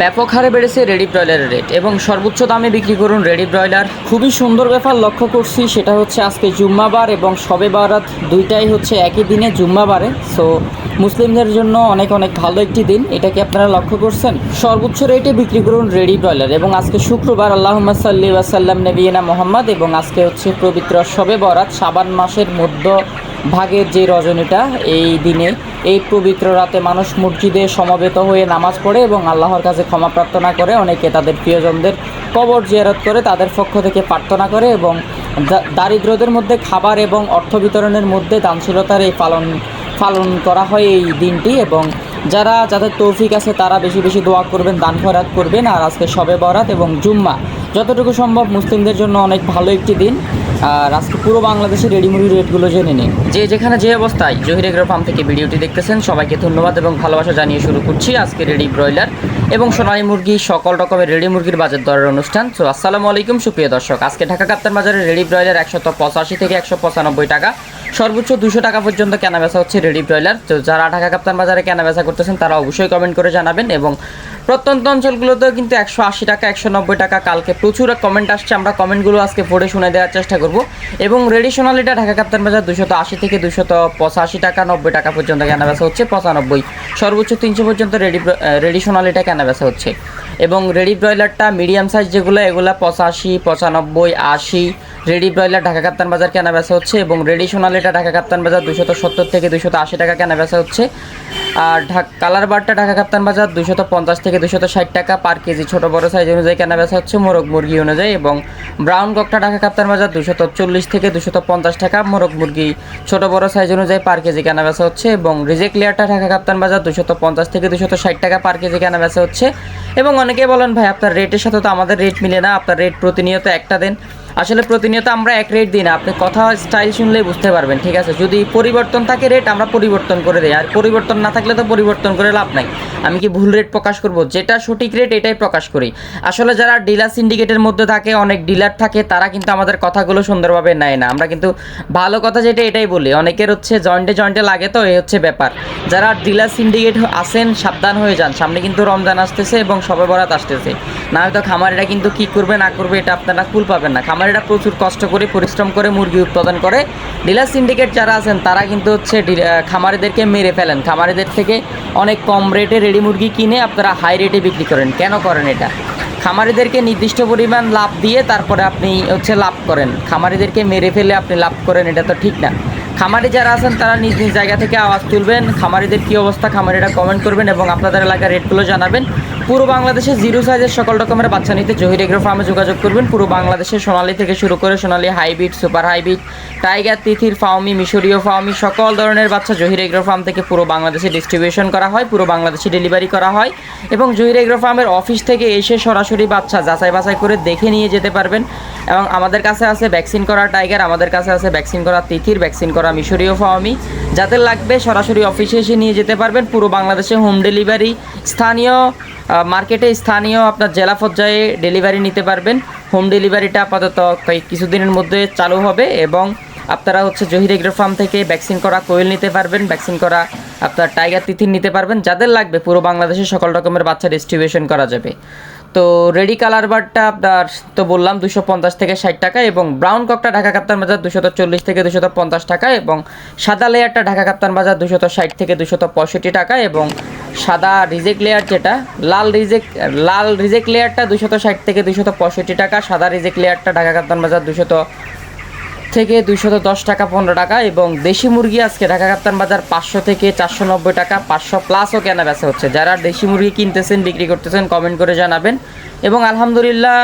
ব্যাপক হারে বেড়েছে রেডি ব্রয়লারের রেট এবং সর্বোচ্চ দামে বিক্রি করুন রেডি ব্রয়লার। খুবই সুন্দর ব্যাপার লক্ষ্য করছি, সেটা হচ্ছে আজকে জুম্মাবার এবং সবে বারাত দুইটাই হচ্ছে একই দিনে জুম্মাবারে। সো মুসলিমদের জন্য অনেক অনেক ভালো একটি দিন এটা কি আপনারা লক্ষ্য করছেন। সর্বোচ্চ রেটে বিক্রি করুন রেডি ব্রয়লার এবং আজকে শুক্রবার আল্লাহ সাল্লি ওয়াসাল্লাম নবীনা মোহাম্মদ এবং আজকে হচ্ছে পবিত্র সবে বরাত সাবান মাসের মধ্য ভাগের যে রজনীটা এই দিনে, এই পবিত্র রাতে মানুষ মসজিদে সমবেত হয়ে নামাজ পড়ে এবং আল্লাহর কাছে ক্ষমা প্রার্থনা করে। অনেকে তাদের প্রিয়জনদের কবর জিয়ারত করে, তাদের পক্ষ থেকে প্রার্থনা করে এবং দারিদ্রদের মধ্যে খাবার এবং অর্থ বিতরণের মধ্যে দানশীলতার এই পালন পালন করা হয় এই দিনটি এবং যারা, যাদের তৌফিক আছে তারা বেশি বেশি দোয়া করবেন, দান খয়রাত করবেন। আর আজকে সবে বরাত এবং জুম্মা। যতটুকু সম্ভব মুসলিমদের জন্য অনেক ভালো একটি দিন। আর আজকে পুরো বাংলাদেশের রেডিমেডি রেটগুলো জেনে নিন। যে যেখানে যে অবস্থায় জহির এগ্রো ফার্ম থেকে ভিডিওটি দেখতেছেন, সবাইকে ধন্যবাদ এবং ভালোবাসা জানিয়ে শুরু করছি আজকে রেডি ব্রয়লার এবং সোনালী মুরগি সকল রকমের রেডি মুরগির বাজার দরের অনুষ্ঠান। সো আসসালামু আলাইকুম, সুপ্রিয় দর্শক। আজকে ঢাকা কাপ্তান বাজারে রেডি ব্রয়লার একশত পঁচাশি থেকে একশো পঁচানব্বই টাকা। সর্বোচ্চ দুশো টাকা পর্যন্ত কেনা বেচা হচ্ছে রেডি ব্রয়লার। তো যারা ঢাকা কাপ্তান বাজারে কেনা বেচা করতেছেন, তারা অবশ্যই কমেন্ট করে জানাবেন এবং প্রত্যন্ত অঞ্চলগুলোতেও কিন্তু একশো আশি টাকা, একশো নব্বই টাকা কালকে প্রচুর কমেন্ট আসছে। আমরা কমেন্টগুলো আজকে পড়ে শুনে দেওয়ার চেষ্টা করব। এবং রেডি সোনালিটা ঢাকা কাপ্তান বাজার দুশত আশি থেকে দুশত পঁচাশি টাকা, নব্বই টাকা পর্যন্ত কেনা বেচা হচ্ছে, পঁচানব্বই। সর্বোচ্চ তিনশো পর্যন্ত রেডি রেডি সোনালিটা কেনা বেচা হচ্ছে। এবং রেডি ব্রয়লারটা মিডিয়াম সাইজ যেগুলো, এগুলো পঁচাশি, পঁচানব্বই, আশি রেডি ব্রয়লার ঢাকা কাপ্তান বাজার কেনা বেচা হচ্ছে এবং রেডি সোনালিটা ঢাকা কাপ্তান বাজার দুশত সত্তর থেকে দুশত আশি টাকা কেনা বেচা হচ্ছে। আর ঢাক, কালার বারটা ঢাকা কাপ্তান বাজার দুশত পঞ্চাশ থেকে দুশত ষাট টাকা পার কেজি। ছোট বড় সাইজ অনুযায়ী কেনা বেচা হচ্ছে মোরগ মুরগি অনুযায়ী এবং ব্রাউন ককটা ঢাকা কাপ্তান বাজার দুশত চল্লিশ থেকে দুশত পঞ্চাশ টাকা মোরগ মুরগি। ছোট বড় সাইজ অনুযায়ী পার কেজি কেনা বেচা হচ্ছে এবং রিজেক্ট লেয়ারটা ঢাকা কাপ্তান বাজার দুশত পঞ্চাশ থেকে দুশত ষাট টাকা পার কেজি কেনা বেচা হচ্ছে। এবং অনেকে বলেন, ভাই, আপনার রেটের সাথে তো আমাদের রেট মিলে না, আপনার রেট প্রতিনিয়ত একটা দেন। আসলে প্রতিনিয়ত আমরা এক রেট দিই না, আপনি কথা স্টাইল শুনলেই বুঝতে পারবেন, ঠিক আছে? যদি পরিবর্তন থাকে রেট আমরা পরিবর্তন করে দিই, আর পরিবর্তন না থাকলে তো পরিবর্তন করে লাভ নাই। আমি কি ভুল রেট প্রকাশ করব? যেটা সঠিক রেট এটাই প্রকাশ করি। আসলে যারা ডিলার সিন্ডিকেটের মধ্যে থাকে, অনেক ডিলার থাকে, তারা কিন্তু আমাদের কথাগুলো সুন্দরভাবে নেয় না। আমরা কিন্তু ভালো কথা যেটা, এটাই বলি। অনেকের হচ্ছে জয়েন্টে জয়েন্টে লাগে তো, এই হচ্ছে ব্যাপার। যারা ডিলার সিন্ডিকেট আসেন সাবধান হয়ে যান। সামনে কিন্তু রমজান আসতেছে এবং সবে বরাত আসতেছে। না হয়তো খামারিরা কিন্তু কি করবে, না করবে, এটা আপনারা কুল পাবেন না। খামারিরা প্রচুর কষ্ট করে, পরিশ্রম করে মুরগি উৎপাদন করে। ডিলার সিন্ডিকেট যারা আছেন, তারা কিন্তু হচ্ছে খামারিদেরকে মেরে ফেলেন। খামারিদের থেকে অনেক কম রেটে রেডি মুরগি কিনে আপনারা হাই রেটে বিক্রি করেন। কেন করেন এটা? খামারিদেরকে নির্দিষ্ট পরিমাণ লাভ দিয়ে তারপরে আপনি হচ্ছে লাভ করেন। খামারিদেরকে মেরে ফেলে আপনি লাভ করেন, এটা তো ঠিক না। খামারি যারা আছেন, তারা নিজ নিজ জায়গা থেকে আওয়াজ তুলবেন। খামারিদের কী অবস্থা, খামারিরা কমেন্ট করবেন এবং আপনাদের এলাকার রেটগুলো জানাবেন। পুরো বাংলাদেশে জিরো সাইজের সকল রকমের বাচ্চা নিতে জহির এগ্রো ফার্মে যোগাযোগ করবেন। পুরো বাংলাদেশে সোনালী থেকে শুরু করে Sonali hybrid, super hybrid, tiger, তিথির ফাউমি মিশরীয় ফাউমি সকল ধরনের বাচ্চা জহির এগ্রো ফার্ম থেকে পুরো বাংলাদেশে ডিস্ট্রিবিউশন করা হয়, পুরো বাংলাদেশে ডেলিভারি করা হয় এবং জহির এগ্রো ফার্মের অফিস থেকে এসে সরাসরি বাচ্চা যাচাই বাছাই করে দেখে নিয়ে যেতে পারবেন। এবং আমাদের কাছে আছে ভ্যাকসিন করা টাইগার আমাদের কাছে আছে ভ্যাকসিন করা তিথির ভ্যাকসিন করা মিশরীয় ফাওয়ামি যাদের লাগবে সরাসরি অফিসে এসে নিয়ে যেতে পারবেন। পুরো বাংলাদেশে হোম ডেলিভারি স্থানীয় মার্কেটে স্থানীয় আপনার জেলা পর্যায়ে ডেলিভারি নিতে পারবেন। হোম ডেলিভারিটা আপাতত কিছুদিনের মধ্যে চালু হবে এবং আপনারা হচ্ছে জহির এগ্রো ফার্ম থেকে ভ্যাকসিন করা কোয়েল নিতে পারবেন ভ্যাকসিন করা আপনার টাইগার তিথির নিতে পারবেন। যাদের লাগবে পুরো বাংলাদেশে সকল রকমের বাচ্চা ডিস্ট্রিবিউশন করা যাবে। তো রেডি কালার বারটা আপনার তো বললাম দুশো পঞ্চাশ থেকে ষাট টাকা এবং ব্রাউন ককটা ঢাকা কাপ্তান বাজার দুশত চল্লিশ থেকে দুশত পঞ্চাশ টাকা এবং সাদা লেয়ারটা ঢাকা কাপ্তান বাজার দুশত ষাট থেকে দুশত পঁয়ষট্টি টাকা এবং সাদা রিজেক্ট লেয়ার যেটা, লাল রিজেক্ট লাল রিজেক্ট লেয়ারটা দুশত ষাট থেকে দুশত পঁয়ষট্টি টাকা, সাদা রিজেক্ট লেয়ারটা ঢাকা কাপ্তান বাজার দুশত থেকে দুইশত দশ টাকা পনেরো টাকা এবং দেশি মুরগি আজকে ঢাকা কাপ্তান বাজার পাঁচশো থেকে চারশো নব্বই টাকা, পাঁচশো প্লাসও কেনা বেচা হচ্ছে। যারা দেশি মুরগি কিনতেছেন, বিক্রি করতেছেন কমেন্ট করে জানাবেন। এবং আলহামদুলিল্লাহ,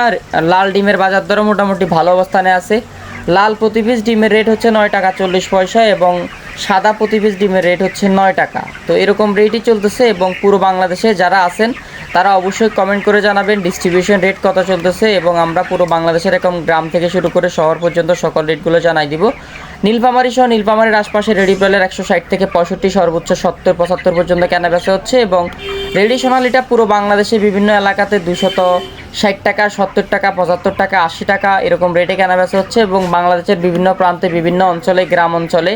লাল ডিমের বাজার দরও মোটামুটি ভালো অবস্থানে আছে। লাল প্রতি পিস ডিমের রেট হচ্ছে নয় টাকা চল্লিশ পয়সা এবং সাদা প্রতি পিস ডিমের রেট হচ্ছে নয় টাকা। তো এরকম রেটই চলতেছে এবং পুরো বাংলাদেশে যারা আছেন, তারা অবশ্যই কমেন্ট করে জানাবেন ডিস্ট্রিবিউশন রেট কত চলতেছে এবং আমরা পুরো বাংলাদেশের এরকম গ্রাম থেকে শুরু করে শহর পর্যন্ত সকল রেটগুলো জানাই দিব। নীলফামারি সহ নীলফামারির আশপাশে রেডি প্রাইলের একশো ষাট থেকে পঁয়ষট্টি, সর্বোচ্চ সত্তর, পঁচাত্তর পর্যন্ত কেনা বেচা হচ্ছে এবং রেডি সোনালিটা পুরো বাংলাদেশে বিভিন্ন এলাকাতে দুশত ষাট টাকা, সত্তর টাকা, পঁচাত্তর টাকা, আশি টাকা এরকম রেটে কেনা বেচা হচ্ছে এবং বাংলাদেশের বিভিন্ন প্রান্তে, বিভিন্ন অঞ্চলে, গ্রাম অঞ্চলে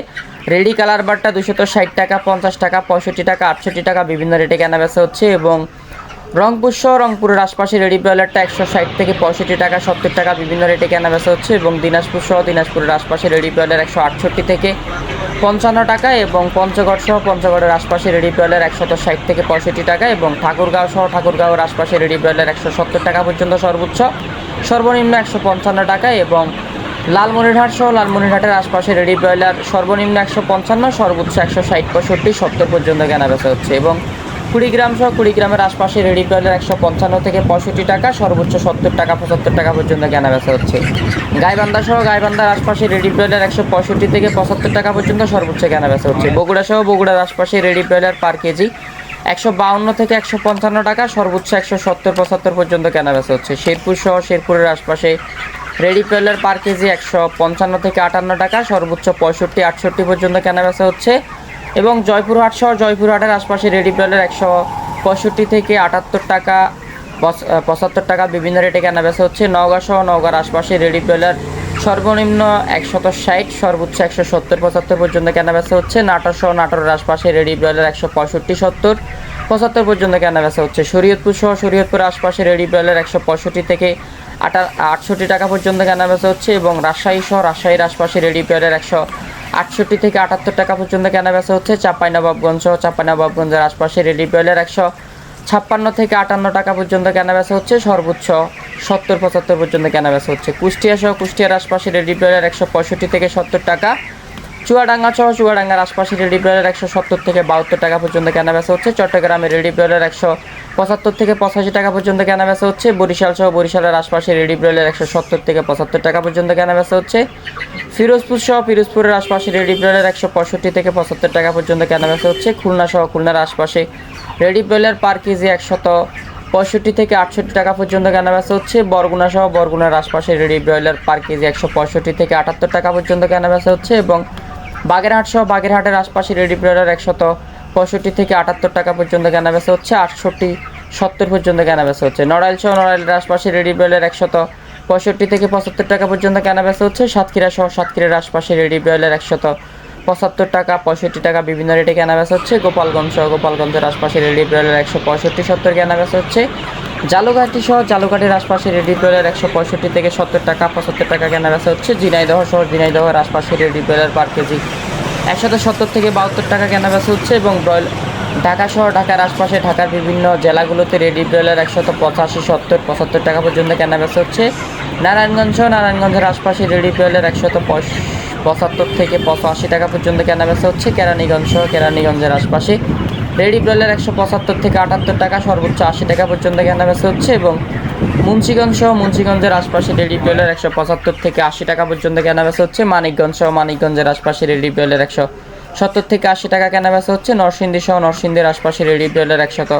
রেডি কালার বারটা দুশত ষাট টাকা, পঞ্চাশ টাকা, পঁয়ষট্টি টাকা, আটষট্টি টাকা বিভিন্ন রেটে কেনা বেচা হচ্ছে এবং রংপুর সহ রংপুরের আশপাশে রেডি ব্রয়লারটা একশো ষাট থেকে পঁয়ষট্টি টাকা, সত্তর টাকা বিভিন্ন রেটে কেনা বেচা হচ্ছে এবং দিনাজপুর সহ দিনাজপুরের আশপাশে রেডি ব্রয়লার একশো আটষট্টি থেকে পঞ্চান্ন টাকা এবং পঞ্চগড় সহ পঞ্চগড়ের আশপাশে রেডি ব্রয়লার একশত ষাট থেকে পঁয়ষট্টি টাকা এবং ঠাকুরগাঁও সহ ঠাকুরগাঁওয়ের আশপাশে রেডি ব্রয়লার একশো সত্তর টাকা পর্যন্ত সর্বোচ্চ। সর্বনিম্ন একশো পঞ্চান্ন টাকা এবং লালমনিরহাট সহ লালমনিরহাটের আশপাশে রেডি ব্রয়লার সর্বনিম্ন একশো পঞ্চান্ন, সর্বোচ্চ একশো ষাট, পঁয়ষট্টি, সত্তর পর্যন্ত কেনা বেচা হচ্ছে এবং কুড়িগ্রাম সহ কুড়িগ্রামের আশপাশে রেডি ব্রয়লার একশো পঞ্চান্ন থেকে পঁয়ষট্টি টাকা সর্বোচ্চ সত্তর টাকা পঁচাত্তর টাকা পর্যন্ত কেনা বেচা হচ্ছে। গাইবান্ধা সহ গাইবান্ধার আশপাশে রেডি ব্রয়লার একশো পঁয়ষট্টি থেকে পঁচাত্তর টাকা পর্যন্ত সর্বোচ্চ কেনা বেচা হচ্ছে। বগুড়া সহ বগুড়ার আশপাশে রেডি ব্রয়লার পার কেজি একশো বাউন্ন থেকে একশো পঞ্চান্ন টাকা সর্বোচ্চ একশো সত্তর পঁচাত্তর পর্যন্ত কেনা বেচা হচ্ছে। শেরপুর সহ শেরপুরের আশপাশে রেডি ব্রয়লার পার কেজি একশো পঞ্চান্ন থেকে আটান্ন টাকা সর্বোচ্চ পঁয়ষট্টি আটষট্টি পর্যন্ত কেনা বেচা হচ্ছে। এবং জয়পুরহাট সহ জয়পুরহাটের আশপাশে রেডি ব্রয়লার একশো পঁয়ষট্টি থেকে আটাত্তর টাকা, পঁচ- পঁচাত্তর টাকা বিভিন্ন রেটে কেনা বেচা হচ্ছে। নওগাঁ সহ নওগাঁর আশপাশে রেডি ব্রয়লার সর্বনিম্ন একশত ষাট, সর্বোচ্চ একশো সত্তর, পঁচাত্তর পর্যন্ত কেনা বেচা হচ্ছে। নাটোর সহ নাটোরের আশপাশে রেডি ব্রয়লার একশো পঁয়ষট্টি, সত্তর, পঁচাত্তর পর্যন্ত কেনা বেচা হচ্ছে। শরীয়তপুর সহ শরীয়তপুর আশপাশে রেডি ব্রয়লার একশো পঁয়ষট্টি থেকে আটা আটষট্টি টাকা পর্যন্ত কেনা বেচা হচ্ছে এবং রাজশাহী সহ রাজশাহীর আশপাশে রেডি ব্রয়লার একশো আটষট্টি থেকে আটাত্তর টাকা পর্যন্ত কেনা বেচা হচ্ছে চাপাইনবাবগঞ্জ সহ চাপাইনবাবগঞ্জের আশপাশে রেডি ব্রয়লার একশো ছাপ্পান্ন থেকে আটান্ন টাকা পর্যন্ত কেনা বেচা হচ্ছে, সর্বোচ্চ সত্তর পঁচাত্তর পর্যন্ত কেনা বেচা হচ্ছে। কুষ্টিয়া সহ কুষ্টিয়ার আশপাশে রেডি ব্রয়লার একশো পঁয়ষট্টি থেকে সত্তর টাকা চুয়াডাঙ্গা সহ চুয়াডাঙ্গার আশপাশে রেডি ব্রয়লার একশো সত্তর থেকে বাহাত্তর টাকা পর্যন্ত কেনা বেচা হচ্ছে। চট্টগ্রামে রেডি ব্রয়লার একশো পঁচাত্তর থেকে পঁচাশি টাকা পর্যন্ত কেনা বেচা হচ্ছে। বরিশাল সহ বরিশালের আশপাশে রেডি ব্রয়লার একশো সত্তর থেকে পঁচাত্তর টাকা পর্যন্ত কেনা বেচা হচ্ছে। ফিরোজপুর সহ ফিরোজপুরের আশপাশে রেডি ব্রয়লার একশো পঁয়ষট্টি থেকে পঁচাত্তর টাকা পর্যন্ত কেনা বেচা হচ্ছে। খুলনা সহ খুলনার আশপাশে রেডি ব্রয়লার পার কেজি একশত পঁয়ষট্টি থেকে আটষট্টি টাকা পর্যন্ত কেনা বেচা হচ্ছে। বরগুনা সহ বরগুনার আশপাশে রেডি ব্রয়লার পার কেজি একশো পঁয়ষট্টি থেকে আটাত্তর টাকা পর্যন্ত কেনা বেচা হচ্ছে এবং বাগেরহাট সহ বাগেরহাটের আশপাশে রেডি ব্রয়লার একশত পঁয়ষট্টি থেকে আটাত্তর টাকা পর্যন্ত কেনা বেচা হচ্ছে, আটষট্টি সত্তর পর্যন্ত কেনা বেচা হচ্ছে। নড়াইল সহ নড়াইলের আশপাশে রেডি ব্রয়লার একশত পঁয়ষট্টি থেকে পঁচাত্তর টাকা পর্যন্ত কেনা বেচা হচ্ছে। সাতক্ষীরা সহ সাতক্ষীরার আশপাশে রেডি ব্রয়লার একশত পঁচাত্তর টাকা, পঁয়ষট্টি টাকা বিভিন্ন রেটে কেনা বেচা হচ্ছে। গোপালগঞ্জ সহ গোপালগঞ্জের আশপাশে রেডি ব্রয়লার একশো পঁয়ষট্টি সত্তর কেনা বেচা হচ্ছে। জালুঘাটি সহ জালুঘাটির আশপাশে রেডি ব্রয়লার একশো পঁয়ষট্টি থেকে সত্তর টাকা, পঁচাত্তর টাকা কেনা বেচা হচ্ছে। ঝিনাইদহ সহ ঝিনাইদহের আশপাশে রেডি ব্রয়লার পার কেজি। একশত সত্তর থেকে বাহাত্তর টাকা কেনা বেচা হচ্ছে এবং ব্রয়ল ঢাকা সহ ঢাকার আশপাশে ঢাকার বিভিন্ন জেলাগুলোতে রেডি ব্রয়লার একশত পঁচাশি, সত্তর, পঁচাত্তর টাকা পর্যন্ত কেনা বেচা হচ্ছে। নারায়ণগঞ্জ সহ নারায়ণগঞ্জের আশপাশে রেডি ব্রয়লার একশত পঁচাত্তর থেকে পঁচাশি টাকা পর্যন্ত কেনা বেচা হচ্ছে। কেরানীগঞ্জ সহ কেরানীগঞ্জের আশপাশে রেডি ব্রয়লার একশো পঁচাত্তর থেকে আটাত্তর টাকা, সর্বোচ্চ আশি টাকা পর্যন্ত কেনা বেচা হচ্ছে এবং মুন্সিগঞ্জ সহ মুন্সিগঞ্জের আশপাশে রেডি ব্রয়লার একশো পঁচাত্তর থেকে আশি টাকা পর্যন্ত কেনা বেচা হচ্ছে। মানিকগঞ্জ সহ মানিকগঞ্জের আশপাশে রেডি ব্রয়লার একশো সত্তর থেকে আশি টাকা কেনা বেচা হচ্ছে। নরসিংদী সহ নরসিংদীর আশপাশে রেডি ব্রয়লার একশত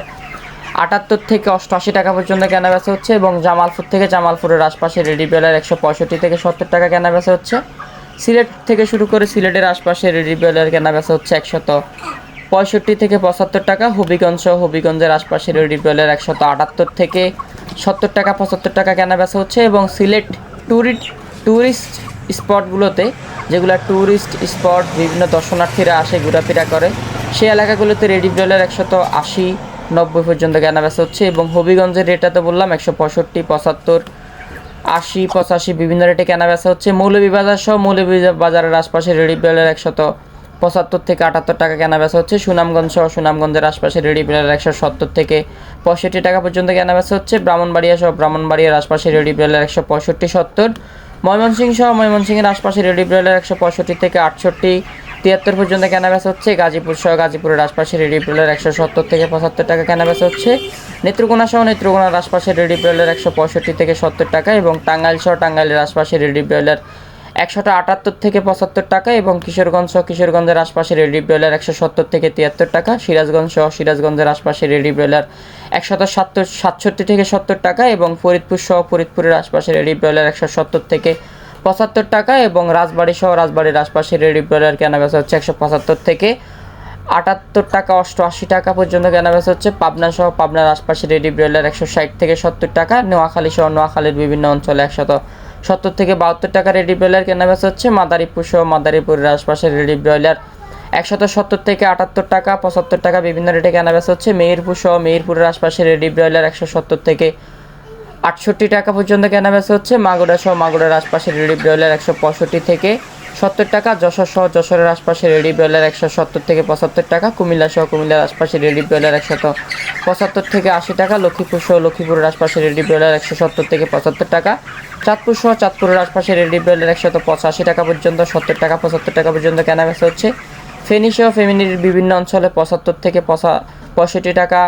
আটাত্তর থেকে অষ্টআশি টাকা পর্যন্ত কেনা বেচা হচ্ছে এবং জামালপুর থেকে জামালপুরের আশপাশে রেডি ব্রয়লার একশো পঁয়ষট্টি থেকে সত্তর টাকা কেনা বেচা হচ্ছে। সিলেট থেকে শুরু করে সিলেটের আশপাশে রেডি ব্রয়লার কেনা বেচা হচ্ছে একশত পঁয়ষট্টি থেকে পঁচাত্তর টাকা। হবিগঞ্জ সহ হবিগঞ্জের আশপাশে রেডি ব্রয়লার একশত আটাত্তর থেকে সত্তর টাকা, পঁচাত্তর টাকা কেনা বেচা হচ্ছে এবং সিলেট ট্যুরিস্ট ট্যুরিস্ট স্পটগুলোতে যেগুলো ট্যুরিস্ট স্পট বিভিন্ন দর্শনার্থীরা আসে, ঘোরাফেরা করে, সেই এলাকাগুলোতে রেডি ব্রয়লার একশত আশি, নব্বই পর্যন্ত কেনা বেচা হচ্ছে এবং হবিগঞ্জের রেটটা তো বললাম একশো পঁয়ষট্টি, পঁচাত্তর, আশি, পঁচাশি বিভিন্ন রেটে কেনা বেচা হচ্ছে। মৌলভীবাজার সহ মৌলভীবাজারের আশপাশে রেডি ব্রয়লার একশত পঁচাত্তর থেকে আটাত্তর টাকা কেনা বেচা হচ্ছে। সুনামগঞ্জ সহ সুনামগঞ্জের আশপাশে রেডি ব্রয়লার একশো সত্তর থেকে পঁয়ষট্টি টাকা পর্যন্ত কেনা বেচা হচ্ছে। ব্রাহ্মণবাড়িয়া সহ ব্রাহ্মণবাড়িয়ার আশপাশে রেডি ব্রয়লার একশো পঁয়ষট্টি, সত্তর। ময়মনসিংহ সহ ময়মনসিংহের আশপাশে রেডি ব্রয়লার একশো পঁয়ষট্টি থেকে আটষট্টি, তিয়াত্তর পর্যন্ত কেনা বেচা হচ্ছে। গাজীপুর সহ গাজীপুরের আশপাশে রেডি ব্রয়লার একশো সত্তর থেকে পঁচাত্তর টাকা কেনা বেচা হচ্ছে। নেত্রকোনা সহ নেত্রকোনার আশপাশে রেডি ব্রয়লার একশো পঁয়ষট্টি থেকে সত্তর টাকা এবং টাঙ্গাইল সহ টাঙ্গাইলের আশপাশে রেডি ব্রয়লার একশোটা আটাত্তর থেকে পঁচাত্তর টাকা এবং কিশোরগঞ্জ সহ কিশোরগঞ্জের আশপাশে রেডি ব্রয়লার একশো সত্তর থেকে তিয়াত্তর টাকা, সিরাজগঞ্জ সহ সিরাজগঞ্জের আশপাশে রেডি ব্রয়লার একশত সাতর সাতষট্টি থেকে সত্তর টাকা এবং ফরিদপুর সহ ফরিদপুরের আশপাশে রেডি ব্রয়লার একশো সত্তর থেকে পঁচাত্তর টাকা এবং রাজবাড়ি সহ রাজবাড়ির আশপাশে রেডি ব্রয়লার কেনা বেচা হচ্ছে একশো পঁচাত্তর থেকে আটাত্তর টাকা, অষ্টআশি টাকা পর্যন্ত কেনা বেচা হচ্ছে। পাবনা সহ পাবনার আশপাশে রেডি ব্রয়লার একশো ষাট থেকে সত্তর টাকা, নোয়াখালী সহ নোয়াখালীর বিভিন্ন অঞ্চলে একশত সত্তর থেকে বাহাত্তর টাকা রেডি ব্রয়লার কেনা বেচা হচ্ছে মাদারীপুর সহ মাদারীপুরের আশপাশে রেডি ব্রয়লার। একশত সত্তর থেকে আটাত্তর টাকা, পঁচাত্তর টাকা বিভিন্ন রেটে কেনা বেচা হচ্ছে মেহেরপুর সহ মেহেরপুরের আশপাশে রেডি ব্রয়লার একশো সত্তর থেকে আটষট্টি টাকা পর্যন্ত কেনা বেচা হচ্ছে। মাগুরা সহ মাগুরার আশপাশে রেডি ব্রয়লার একশো পঁয়ষট্টি থেকে সত্তর টাকা, যশোর সহ যশোরের আশপাশে রেডি ব্রয়লার একশো সত্তর থেকে পঁচাত্তর টাকা, কুমিল্লা সহ কুমিল্লার আশপাশে রেডি ব্রয়লার একশত পঁচাত্তর থেকে আশি টাকা, লক্ষ্মীপুর সহ লক্ষ্মীপুরের আশপাশে রেডি ব্রয়লার একশো সত্তর থেকে পঁচাত্তর টাকা, চাঁদপুর সহ চাঁদপুরের আশপাশে রেডি ব্রয়লার একশত পঁচাশি টাকা পর্যন্ত, সত্তর টাকা, পঁচাত্তর টাকা পর্যন্ত কেনা বেচা হচ্ছে। ফেনী সহ ফেমিনির বিভিন্ন অঞ্চলে পঁচাত্তর থেকে পঁচা পঁয়ষট্টি টাকা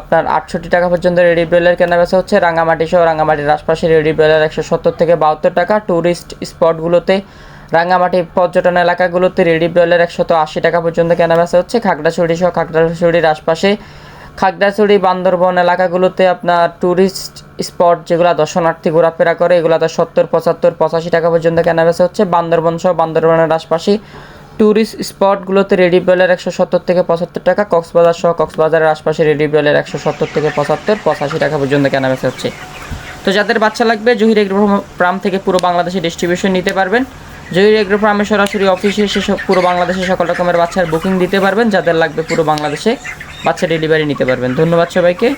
আপনার আটষট্টি টাকা পর্যন্ত রেডি ব্রয়লার কেনা বেচা হচ্ছে। রাঙামাটি সহ রাঙামাটির আশপাশে রেডি ব্রয়লার একশো সত্তর থেকে বাহাত্তর টাকা। ট্যুরিস্ট স্পটগুলোতে রাঙামাটি পর্যটন এলাকাগুলোতে রেডি ব্রয়লার একশত আশি টাকা পর্যন্ত কেনা বেচা হচ্ছে। খাগড়াছড়ি সহ খাগড়াছড়ির আশপাশে খাগড়াছড়ি, বান্দরবন এলাকাগুলোতে আপনার ট্যুরিস্ট স্পট যেগুলো দর্শনার্থী ঘোরাফেরা করে, এগুলোতে সত্তর, পঁচাত্তর, পঁচাশি টাকা পর্যন্ত কেনা বেচা হচ্ছে। বান্দরবন সহ বান্দরবনের আশপাশে ট্যুরিস্ট স্পটগুলোতে রেডি ব্রয়লার একশো সত্তর থেকে পঁচাত্তর টাকা কক্সবাজার সহ কক্সবাজারের আশপাশে রেডি বেলের একশো সত্তর থেকে পঁচাত্তর, পঁচাশি টাকা পর্যন্ত কেনা বেচা হচ্ছে। তো যাদের বাচ্চা লাগবে, জহির এগ্রো ফার্ম থেকে পুরো বাংলাদেশে ডিস্ট্রিবিউশন নিতে পারবেন। জহির এগ্রো ফার্মে সরাসরি অফিসে এসে পুরো বাংলাদেশে সকল রকমের বাচ্চার বুকিং দিতে পারবেন। যাদের লাগবে পুরো বাংলাদেশে বাচ্চা ডেলিভারি নিতে পারবেন। ধন্যবাদ সবাইকে।